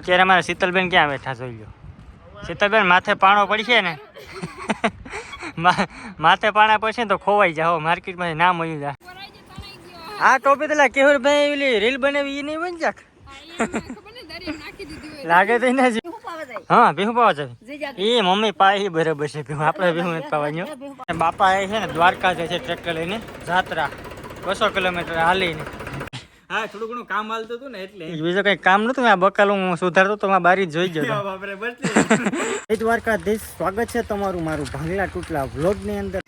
અત્યારે અમારે શીતલબેન ક્યાં બેઠા જોઈ લો. શીતલબેન માથે પાણો પડશે ને? માથે પાણા પડશે ને તો ખોવાઈ જાઓ. માર્કેટમાં ના મળ્યું જા. આ ટોપી તો કેવું ભાઈ ઓલી રીલ બનાવી એ નહીં બની જાક લાગે તો ના જી. હા ભીહું પાવા જાય. એ મમ્મી પાય બરાબર છે ભીહું. આપણે ભીહું નથી પાવાની બાપા એ છે ને દ્વારકા જાય છે ટ્રેક્ટર લઈને. જાત્રા. બસો કિલોમીટર હાલીને. હા થોડું ઘણું કામ હાલતું હતું ને એટલે. બીજું કઈ કામ નતું આ બકાલ હું સુધારતો તો મારા બારી જોઈ ગયો. બાપરે બસ જય દ્વારકાધીશ સ્વાગત છે તમારું મારું ભાંગલા તૂટલા વ્લોગની અંદર.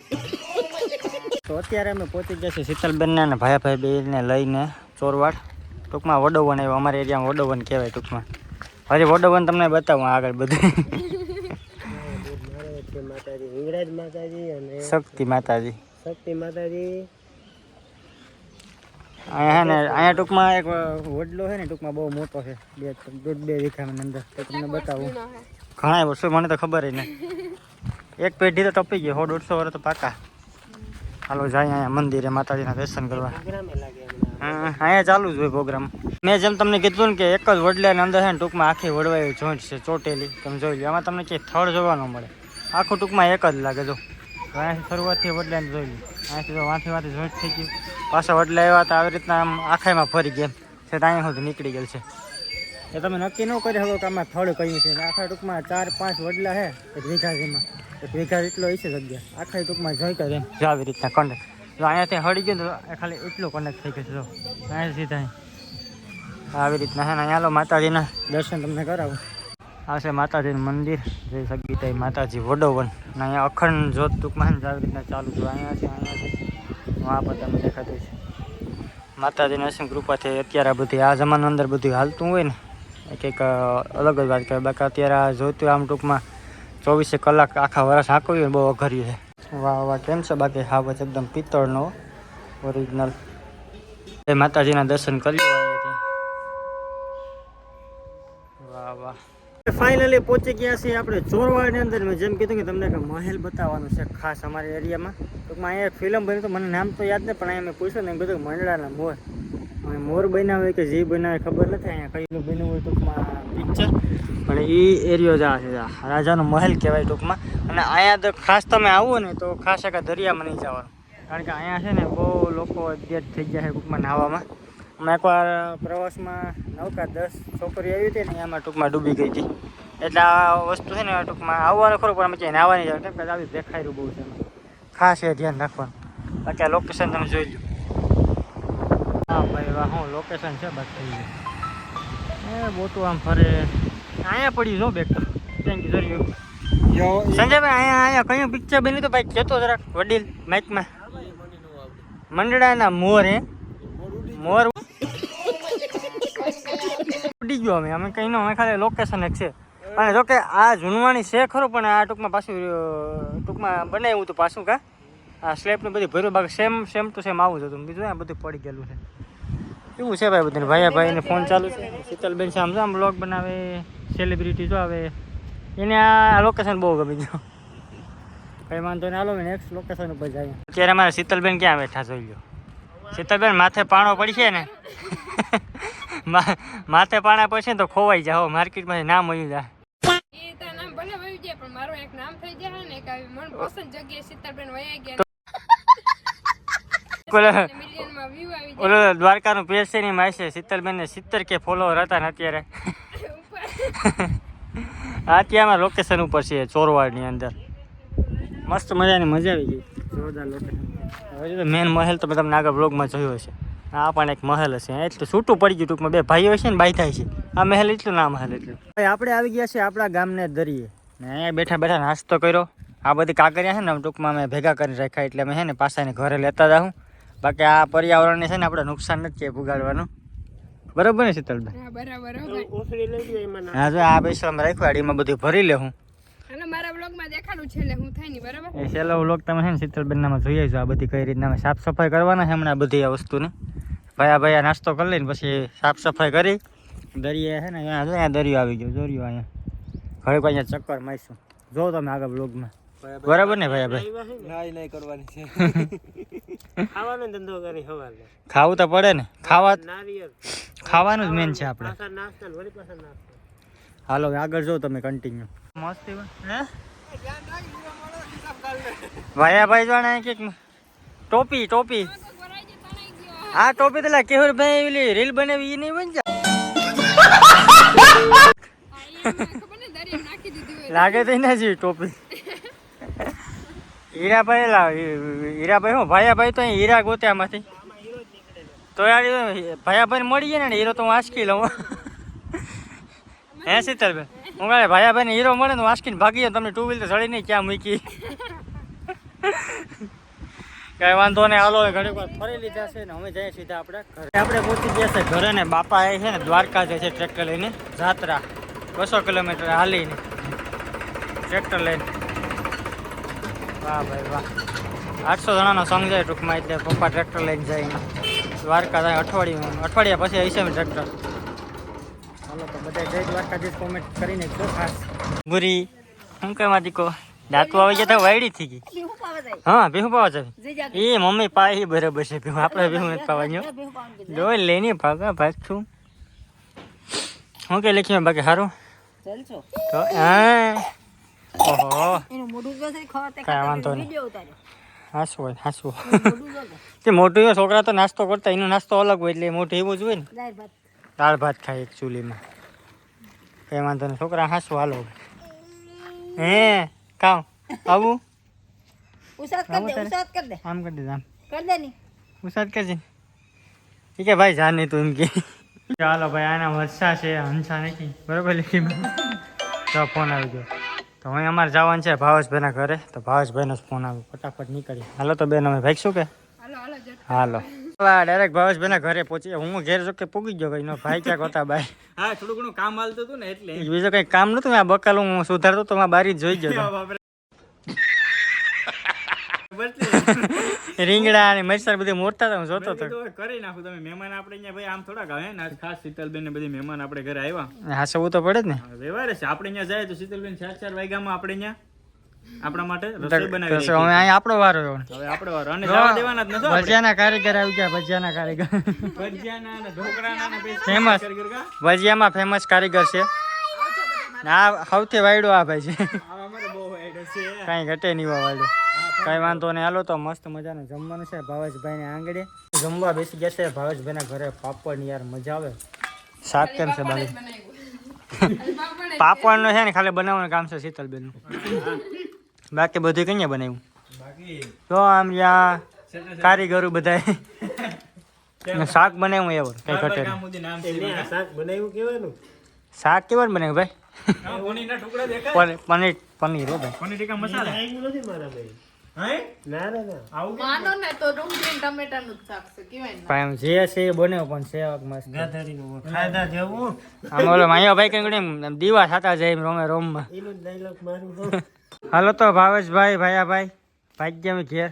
તો અત્યારે અમે પહોંચી ગયા છીએ શીતલબેન ને ભાઈ ભાઈ બેને લઈને ચોરવાડ. ટૂંકમાં વડોવન આવ્યો અમારા એરિયામાં વડોવન કહેવાય ટૂંકમાં. હજી વડોવન તમને બતાવું આગળ બધું. માતાજી હિંગરાજ માતાજી અને શક્તિ માતાજી. શક્તિ માતાજી. અહીંયા હે ને અહીંયા ટૂંકમાં એક વડલો છે ને ટૂંકમાં બહુ મોટો છે. બે દોઢ બે વીઘાની અંદર. તમને બતાવું. ઘણા વર્ષો મને તો ખબર જ નહીં એક પેઢી તો ટપી ગઈ સો દોઢસો વર્ષ તો પાકા. હાલો જાય અહીંયા મંદિરે માતાજીના દર્શન કરવા. હા, અહીંયા ચાલુ જ હોય પ્રોગ્રામ. મેં જેમ તમને કીધું ને કે એક જ વડલાની અંદર છે ને ટૂંકમાં આખી વડવાઈ જોઈન્ટ છે ચોટેલી. તમે જોઈ લો આમાં તમને ક્યાંય થળ જોવા ન મળે. આખું ટૂંકમાં એક જ લાગે જો. અહીંયાથી શરૂઆતથી વડલાને જોઈ લો અહીંયાથી તો વાંથી વાંથી જોઈન્ટ થઈ ગયું. પાછા વડલા આવ્યા તો આવી રીતના આમ આખાઈમાં ફરી ગયા. છે તો અહીંયા સુધી નીકળી ગયેલ છે. એ તમે નક્કી ન કરી શકો કે આમાં થળ કયું છે? આખા ટૂંકમાં ચાર પાંચ વડલા છે એક વીઘા જેમાં. એક વીઘા એટલો હશે જગ્યા. આખા ટૂંકમાં જોઈ કરે એમ. જો આવી રીતના કનેક્ટ જો અહીંયાથી હળી ગયું તો ખાલી એટલું કનેક્ટ થઈ ગયું છે જો. અહીંયા સીધા આવી રીતના છે ને અહીંયા લો માતાજીના દર્શન તમને કરાવું. આ છે માતાજીનું મંદિર. જય સગીતાઈ માતાજી વડોવન. અને અહીંયા અખંડ જોત ટૂંકમાં જ આવી રીતના ચાલુ છે. અહીંયા છે અહીંયા છે. આ પર તમને દેખાતું છે. માતાજીની અસીમ કૃપાથી અત્યારે બધી, આ જમાના અંદર બધું હાલતું હોય ને એ કંઈક અલગ જ વાત કરે બાકી અત્યારે આ જોઈતું આમ ટૂંકમાં ચોવીસે કલાક આખા વર્ષ આંકવું હોય બહુ અઘર્યું છે. વાહ વાહ, કેમ છે? બાકી હા બસ એકદમ પિત્તળનો ઓરિજિનલ એ માતાજીના દર્શન કરી ફાઇનલી પહોંચી ગયા છીએ આપણે ચોરવાડની અંદર. મેં જેમ કીધું કે તમને એક મહેલ બતાવવાનું છે ખાસ અમારા એરિયામાં. ટૂંકમાં અહીંયા ફિલ્મ બની તો મને નામ તો યાદ નહીં પણ અહીંયા મેં પૂછ્યું ને એમ કીધું મંડળાના મોર. મોર બનાવે કે જે બનાવે ખબર નથી, અહીંયા કયું બન્યું હોય ટૂંકમાં પિક્ચર પણ એ એરિયો જ આ છે રાજાનો મહેલ કહેવાય ટૂંકમાં. અને અહીંયા તો ખાસ તમે આવો ને તો ખાસ એક દરિયામાં નહીં જવાનું. કારણ કે અહીંયા છે ને બહુ લોકો અધ્યત થઈ ગયા છે ટૂંકમાં નાહવામાં. અમે એકવાર પ્રવાસમાં નવકા દસ છોકરી આવી હતી ને એમાં ટૂંકમાં ડૂબી ગઈ હતી. એટલે આ વસ્તુ છે ને ટૂંકમાં આવવાનું ખરું પણ અમે ક્યાંય નાવાની જાય કેમ કે આવી દેખાયું બહુ છે ખાસ એ ધ્યાન રાખવાનું. બાકી આ લોકેશન તમે જોઈ લો. હા ભાઈ વાહ હું લોકેશન છે બાકી એ બોટું આમ ફરે. અહીંયા પડી જો બેક થેન્ક યુ જોયું સંજયભાઈ અહીંયા અહીંયા કયું પિક્ચર બન્યું તો ભાઈ કહેતો જરાક વડીલ માઇકમાં મંડળાના મોર હે? મોર ઉડી ગયો અમે. અમે કઈ ન અમે ખાલી લોકેશન એક છે. અને જો કે આ જૂનવાણી છે ખરું, પણ આ ટૂંકમાં પાછું ટૂંકમાં બનાવ્યું હતું પાછું કા? આ સ્લેબને બધી ભર્યું, બાકી સેમ સેમ ટુ સેમ આવું જ હતું. બીજું આ બધું પડી ગયેલું છે. કેવું છે ભાઈ બધાને ભાઈ, ભાઈને ફોન ચાલુ છે. શીતલબેન છે, આમ જો, આમ બ્લોગ બનાવે સેલિબ્રિટી જો આવે. એને આ લોકેશન બહુ ગમી ગયું. કઈ વાંધો નહીં. હાલો નેક્સ્ટ લોકેશન ઉપર જાય અત્યારે અમારે શીતલબેન ક્યાં બેઠા, જોઈ લો શીતલબેન માથે પાણો પડી છે ને? માથે પાણા પછી ને તો ખોવાઈ જાઓ માર્કેટમાં ના જાય. એ તો નામ ભલે વયું જાય પણ મારું એક નામ થઈ જાય ને એક આવી ગયા. ઓલો વ્યૂ દ્વારકાનું પેજ છે ને છે શીતલબેન ને સિત્તેર કે ફોલોવર હતા ને અત્યારે. અત્યારમાં અત્યારે લોકેશન ઉપર છે ચોરવાડની અંદર. મસ્ત મજાની મજા આવી ગઈ. જોરદાર લોકેશન હવે તો મેન મહેલ તો મેં તમને આગળ બ્લોગમાં જોયો હશે. આ પણ એક મહેલ હશે એટલું છૂટું પડી ગયું ટૂંકમાં. બે ભાઈઓ છે ને બાઈ થાય છે. આ મહેલ એટલું ના મહેલ એટલું. ભાઈ આપણે આવી ગયા છે આપણા ગામને દરિયે. ને અહીંયા બેઠા બેઠા નાસ્તો કર્યો. આ બધી કાંકરિયા છે ને ટૂંકમાં અમે ભેગા કરી રાખ્યા. એટલે અમે છે ને પાછાને ઘરે લેતા જાઉં બાકી આ પર્યાવરણને છે ને આપણે નુકસાન નથી ભૂગાડવાનું. બરાબર ને શીતલબેન? હા બરાબર હો ભાઈ. ઓસડી લઈ લ્યો એમાં હા જો આ પૈસા રાખ્યું આડીમાં બધું ભરી લે હું હાલો મારા બ્લોગમાં દેખાડું છે એટલે હું થાય નહીં બરાબર? એ છેલ્લો વ્લોગ તમે છે ને શીતલબેનનામાં જોઈએ છો આ બધી કઈ રીતના અમે સાફ સફાઈ કરવાના છે હમણાં બધી આ વસ્તુની. ભયા ભયા નાસ્તો કરી લઈને પછી સાફ સફાઈ કરી. દરિયા છે ને અહીંયા અહીંયા દરિયો આવી ગયો દરિયો અહીંયા. ઘરે કોઈ અહીંયા ચક્કર મારીશું. જો તમે આગળ વ્લોગમાં બરાબર ને ભાઈ ભાઈ નાઈ નાઈ કરવાની છે. ખાવાનો ધંધો કરી સવારે ખાવું તો પડે ને. ખાવા ખાવાનું જ મેન છે આપણે. નાસ્તા વળી પાછા નાસ્તા. હાલો હવે આગળ જો તમે કન્ટિન્યુ મસ્ત હે? ભાયા ભાઈ જાણે કે ટોપી ટોપી તો ભરાઈ જાય તણાઈ ગયો આ ટોપી પેલા કેવર ભાઈ ઓલી રીલ બનાવી એ નહીં બનજા આ એમાં ને દરિયા નાખી દીધી હોય લાગે તો એના જેવી ટોપી હીરાભાઈ લા, હીરાભાઈ હું, ભાયાભાઈ તો અહીં હીરા ગોત્યામાંથી તો યાર ભાયાભાઈ મળી ગયા ને હીરો તો હું આંચકી લઉં. હે શીતલભાઈ હું કહે ભાયાભાઈ ને હીરો મળે ને, હું આંચકીને ભાગી તમને ટુ વ્હીલર ચડી નહીં ક્યાં મૂકી. કઈ વાંધો નહીં. હાલો ઘણી વાર ફરી લીધા છે ને અમે જઈએ સીધા આપણે ઘરે. આપણે પહોંચી ગયા છે ઘરે ને બાપા એ છે ને દ્વારકા જાય છે ટ્રેક્ટર લઈને. જાત્રા બસો કિલોમીટર હાલીને ટ્રેક્ટર લઈને. વાહ ભાઈ વાહ. આઠસો જણાનો સંઘ જાય ટૂંકમાં એટલે પપ્પા ટ્રેક્ટર લઈને જાય. દ્વારકા જાય અઠવાડિયું, અઠવાડિયા પછી છે ટ્રેક્ટર. ચાલો તો બધા જય દ્વારકાધીશ કોમેન્ટ કરીને ખાસ. ગુરી શું કહેવા દીકો દાંતું આવી ગયા તો વાયડી થઈ ગઈ. હા ભીહું પાવા જાય. એ મમ્મી પાઈ બરાબર છે ભીહું. આપણે ભીહું નથી પાવાની જો લઈને ભાગા ભાગ છું. હું કે લખ્યું બાકી સારું તો હા. ઓહો. કાંઈ વાંધો નહીં. હાસવું હોય હાસવું તે મોટું છોકરા તો નાસ્તો કરતા એનો નાસ્તો અલગ હોય એટલે મોટું એવું જ હોય ને. દાળ ભાત ખાય એક ચૂલીમાં. કઈ વાંધો નહીં. છોકરા હાસવું હાલો. હે? કામ? આવું? ઉસાદ કર દે ઉસાદ કર દે. આમ કરી દે આમ. કર દે ની. ઉસાદ કરજે. ઠીક હે ભાઈ જા નહીં તું એમ કે. ચાલો ભાઈ આના વર્ષા છે હંસા નથી. બરોબર લીધી તો ફોન આવી ગયો. તો હવે અમારે જવાનું છે ભાવેશભાઈના ઘરે. તો ભાવેશભાઈનો જ ફોન આવ્યો. ફટાફટ નીકળી હાલો તો બેન અમે ભાઈ શું કે? હાલો હાલો હાલો. ડાયરેક્ટ ભાવેશભાઈના ઘરે પહોંચી હું ઘેર જો કે પૂગી ગયો કઈ ભાઈ ક્યાંક હતા ભાઈ હા થોડું ઘણું કામ હાલતું હતું ને એટલે. બીજું કઈ કામ નતું આ બકાલ હું સુધારતો તો બારી જોઈ ગયો. રીંગણા અને મરચાં બધું મોરતા હતા હું જોતો હતો કરી નાખું તમે મહેમાન આપણે અહીંયા. ભાઈ આમ થોડાક આવે ને ખાસ શીતલબેન ને બધી મહેમાન આપણે ઘરે આવ્યા. હાસવું તો પડે જ ને. હા, વ્યવહાર છે. આપણે અહીંયા જાય તો શીતલબેન ચાર ચાર વાગ્યામાં આપણે અહીંયા આપણા માટે રસોઈ બનાવી હવે અહીં આપણો વારો હવે આપણો વારો. અને જવા દેવાના જ નથી ભજીયાના કારીગર આવી ગયા ભજીયાના કારીગર. ભજીયાના ને ઢોકળાના ને Famous. ભજીયામાં ફેમસ કારીગર છે. આ સૌથી વાયડો આ ભાઈ છે. આ અમારો બહુ આઈડિયા છે. કાંઈ ઘટે નહીં વાયડો. કઈ વાંધો નહીં. હાલો તો મસ્ત મજાનું જમવાનું છે ભાવેશભાઈને આંગળે જમવા બેસી ગયા છે. ભાવેશભાઈના ઘરે પાપડની યાર મજા આવે. શાક કેમ છે બાકી પાપડ પાપડનું છે ને ખાલી બનાવવાનું કામ છે શીતલબેનનું. બાકી બધું કઈ બનાવ્યું? તો આમ જ્યાં કારીગરો બધા શાક બનાવ્યું એવું કઈ ઘટે શાક બનાવ્યું કેવાનું? શાક કેવા બનાવ્યું ભાઈ? પનીર પનીર હો ભાઈ. પનીર ટીકા મસાલા. નથી મારા ભાઈ. હે? ના ના ના. આવું કેમ? માનો ને તો ડુંગળી ટમેટાનું જ શાક છે કેવાય ને. પણ આમ જે છે એ બનાવ્યો પણ સેવક મસ્ત. ગાધારીનું ખાધા જેવું. આમ ઓલો માયો ભાઈ કઈ આમ દીવા થતા જાય એમ રોમે રોમમાં. હાલો તો ભાવેશભાઈ ભાયાભાઈ ભાગ્ય અમે ઘેર.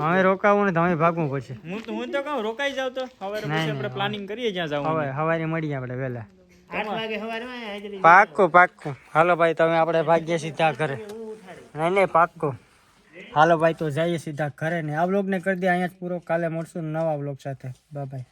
હવે- રોકાવું ને તમે ભાગવું પડશે. હું તો હું તો કહું રોકાઈ જાવ તો. હવે પછી આપણે પ્લાનિંગ કરીએ જ્યાં જવું હવે હવારે મળીએ આપણે વહેલા. પાક્કું પાક્કું. હાલો ભાઈ તમે આપણે ભાગ્ય સીધા ઘરે. નહીં નહીં પાક્કું. હાલો ભાઈ તો જઈએ સીધા ઘરે ને આ વ્લોગને કરી દે અહીંયા જ પૂરો. કાલે મળશું નવા બ્લોગ સાથે. Bye bye